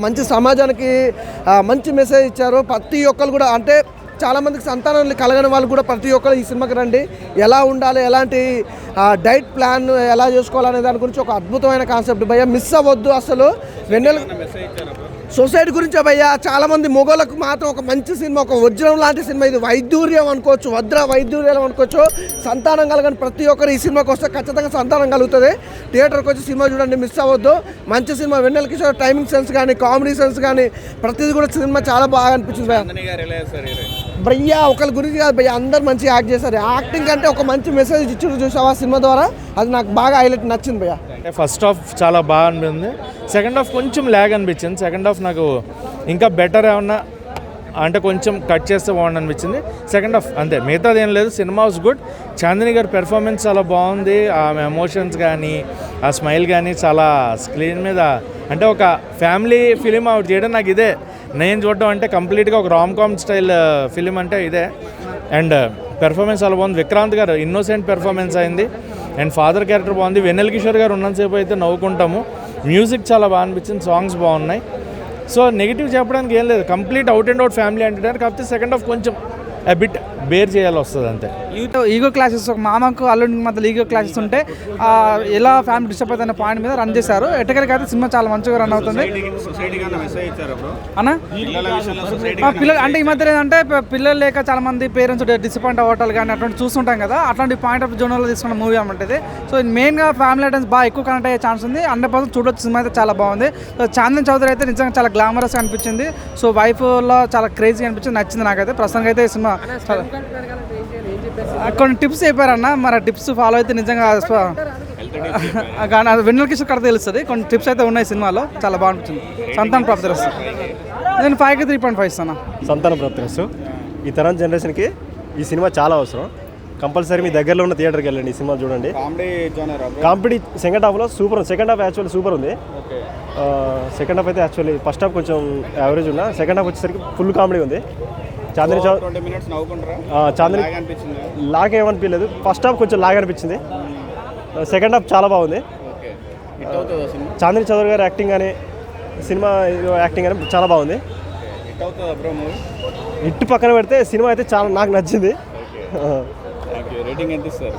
మంచి సమాజానికి మంచి మెసేజ్ ఇచ్చారు. ప్రతి ఒక్కరు కూడా అంటే చాలామందికి సంతానం కలగని వాళ్ళు కూడా ప్రతి ఒక్కరు ఈ సినిమాకి రండి. ఎలా ఉండాలి ఎలాంటి డైట్ ప్లాన్ ఎలా చేసుకోవాలనే దాని గురించి ఒక అద్భుతమైన కాన్సెప్ట్ భయ్య మిస్ అవ్వద్దు అసలు. వెన్నెల సొసైటీ గురించే భయ్య చాలామంది మొగలకు మాత్రం ఒక మంచి సినిమా ఒక వజ్రం లాంటి సినిమా ఇది. వైదూర్యం అనుకోవచ్చు వజ్ర వైద్యూర్యం అనుకోవచ్చు. సంతానం కలగని ప్రతి ఒక్కరు ఈ సినిమాకి వస్తే ఖచ్చితంగా సంతానం కలుగుతుంది. థియేటర్కి వచ్చి సినిమా చూడండి మిస్ అవ్వద్దు. మంచి cinema Vennela Kishore timing sense కానీ కామెడీ సెన్స్ కానీ ప్రతిదీ కూడా సినిమా చాలా బాగా అనిపించింది భయ్యా ఒకరి గురించి కాదు భయ్య అందరు మంచిగా యాక్ట్ చేశారు. యాక్టింగ్ అంటే ఒక మంచి మెసేజ్ ఇచ్చారు చూసావా సినిమా ద్వారా? అది నాకు బాగా హైలైట్ నచ్చింది భయ్య. అంటే ఫస్ట్ హాఫ్ చాలా బాగా అనిపించింది. సెకండ్ హాఫ్ కొంచెం ల్యాగ్ అనిపించింది. సెకండ్ హాఫ్ నాకు ఇంకా బెటర్ ఏమన్నా అంటే కొంచెం కట్ చేస్తే బాగుంది అనిపించింది. సెకండ్ హాఫ్ అంతే మిగతాది ఏం లేదు. సినిమా వాజ్ గుడ్ చాందిని గారి పెర్ఫార్మెన్స్ చాలా బాగుంది. ఆమె ఎమోషన్స్ కానీ ఆ స్మైల్ కానీ చాలా స్క్రీన్ మీద అంటే ఒక ఫ్యామిలీ ఫిలిం అవుట్ చేయడం నాకు ఇదే. నేను చూడడం అంటే కంప్లీట్గా ఒక రామ్ కామ్ స్టైల్ ఫిలిం అంటే ఇదే. అండ్ పెర్ఫార్మెన్స్ చాలా బాగుంది. విక్రాంత్ గారు ఇన్నోసెంట్ పెర్ఫార్మెన్స్ అయింది. అండ్ ఫాదర్ క్యారెక్టర్ బాగుంది. వెన్నెల్ కిషోర్ గారు ఉన్నంతసేపు అయితే నవ్వుకుంటాము. మ్యూజిక్ చాలా బాగా అనిపించింది. సాంగ్స్ బాగున్నాయి. సో నెగిటివ్ చెప్పడానికి ఏం లేదు. Complete out and out family అంటే కాకపోతే సెకండ్ హాఫ్ కొంచెం బిట్ బేర్ చేయాలి వస్తుంది అంతే. ఈగో ఈగో క్లాసెస్ ఒక మామకు అల్లుడికి మధ్యలో ఈగో క్లాసెస్ ఉంటే ఆ, ఎలా ఫ్యామిలీ డిస్టర్బ్ అవుతున్న పాయింట్ మీద రన్ చేశారు. ఎట్టకరికి అయితే సినిమా చాలా మంచిగా రన్ అవుతుంది. సొసైటీ కన్నా మెసేజ్ ఇచ్చారు బ్రో అన్న? పిల్లల అంటే ఈ మధ్య ఏంటంటే పిల్లలు లేక చాలా మంది పేరెంట్స్ డిసప్పాయింట్ అవ్వటాలు కానీ అటువంటి చూస్తుంటాం కదా. అట్లాంటి పాయింట్ ఆఫ్ జోన్లో తీసుకున్న మూవీ అన్నమాట ఇది సో మెయిన్గా ఫ్యామిలీ ఐటమ్స్ బాగా ఎక్కువ కనెక్ట్ అయ్యే ఛాన్స్ ఉంది. హండ్రెడ్ పర్సెంట్ చూడొచ్చు సినిమా అయితే చాలా బాగుంది. సో చాందన్ చౌదరి అయితే నిజంగా చాలా గ్లామరస్ అనిపించింది. సో వైఫ్లో చాలా క్రేజీ అనిపించింది నచ్చింది నాకైతే. ప్రస్తుతానికి అయితే ఈ సినిమా కొన్ని టిప్స్ చెప్పారన్న మరి ఆ టిప్స్ ఫాలో అయితే నిజంగా కానీ అది వెన్నెల కిషోర్ కథ తెలుస్తుంది. కొన్ని టిప్స్ అయితే ఉన్నాయి సినిమాలో. చాలా బాగుంటుంది. సంతాన ప్రాప్తి నేను ఫైవ్కి త్రీ పాయింట్ ఫైవ్ ఇస్తాను సంతాన ప్రాప్తిరస్తు ఈ తరం జనరేషన్కి ఈ సినిమా చాలా అవసరం. కంపల్సరీ మీ దగ్గరలో ఉన్న థియేటర్కి వెళ్ళండి. ఈ సినిమా చూడండి. కామెడీ సెకండ్ హాఫ్లో సూపర్ ఉంది. సెకండ్ హాఫ్ యాక్చువల్లీ సూపర్ ఉంది. ఓకే. సెకండ్ హాఫ్ అయితే యాక్చువల్లీ ఫస్ట్ హాఫ్ కొంచెం యావరేజ్ ఉన్నా. సెకండ్ హాఫ్ వచ్చేసరికి ఫుల్ కామెడీ ఉంది. చాందిని చౌ చాందిని లాగ్ ఏమనిపించలేదు. ఫస్ట్ హాఫ్ కొంచెం లాగ్ అనిపించింది. సెకండ్ హాఫ్ చాలా బాగుంది. చాందిని చౌదరి గారి యాక్టింగ్ కానీ సినిమా యాక్టింగ్ కానీ చాలా బాగుంది. హిట్ అవుతుందా బ్రో మూవీ ఇటు పక్కన పెడితే సినిమా అయితే చాలా నాకు నచ్చింది. రేటింగ్ ఎంత ఇస్తారు?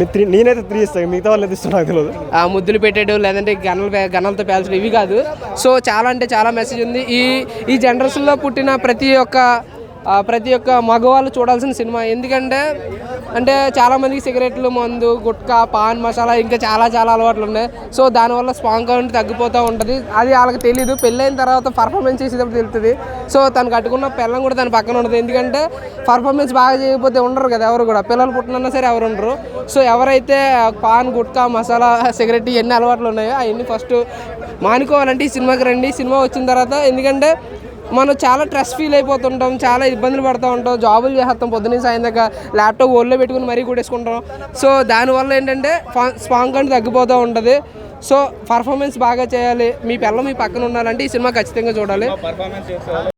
పైకి త్రీ నేనైతే త్రీ ఇస్తాను మిగతా వాళ్ళు ఇస్తాను నాకు తెలియదు ఆ ముద్దులు పెట్టాడు లేదంటే గన్నలు గన్నలతో పేల్చడం ఇవి కాదు. సో చాలా అంటే చాలా మెసేజ్ ఉంది. ఈ ఈ జనరేషన్లో పుట్టిన ప్రతి ఒక్క ప్రతి ఒక్క మగవాళ్ళు చూడాల్సిన సినిమా. ఎందుకంటే అంటే చాలామందికి సిగరెట్లు మందు గుట్కా పాన్ మసాలా ఇంకా చాలా చాలా అలవాట్లు ఉన్నాయి. సో దానివల్ల స్పాంగ్ కౌంట్ తగ్గిపోతూ ఉంటుంది. అది వాళ్ళకి తెలియదు పెళ్ళైన తర్వాత పర్ఫార్మెన్స్ చేసేటప్పుడు తెలుస్తుంది సో తను కట్టుకున్న పిల్లం కూడా దాని పక్కన ఉండదు ఎందుకంటే పర్ఫార్మెన్స్ బాగా చేయకపోతే ఉండరు కదా ఎవరు కూడా. పిల్లలు పుట్టినన్నా సరే ఎవరు ఉండరు. సో ఎవరైతే పాన్ గుట్కా మసాలా సిగరెట్ ఇవన్నీ అలవాట్లు ఉన్నాయో అవన్నీ ఫస్ట్ మానుకోవాలంటే ఈ సినిమాకి రండి. సినిమా వచ్చిన తర్వాత ఎందుకంటే మనం చాలా స్ట్రెస్ ఫీల్ అయిపోతుంటాం చాలా ఇబ్బందులు పడుతూ ఉంటాం జాబులు చేస్తాం పొద్దున్నే సాయం దాకా ల్యాప్టాప్ ఒళ్ళో పెట్టుకుని మరీ కూడేసుకుంటాం. సో దానివల్ల ఏంటంటే స్పాంగ్ కంటే తగ్గిపోతూ ఉంటుంది. సో పర్ఫార్మెన్స్ బాగా చేయాలి. మీ పిల్ల మీ పక్కన ఉండాలంటే ఈ సినిమా ఖచ్చితంగా చూడాలి.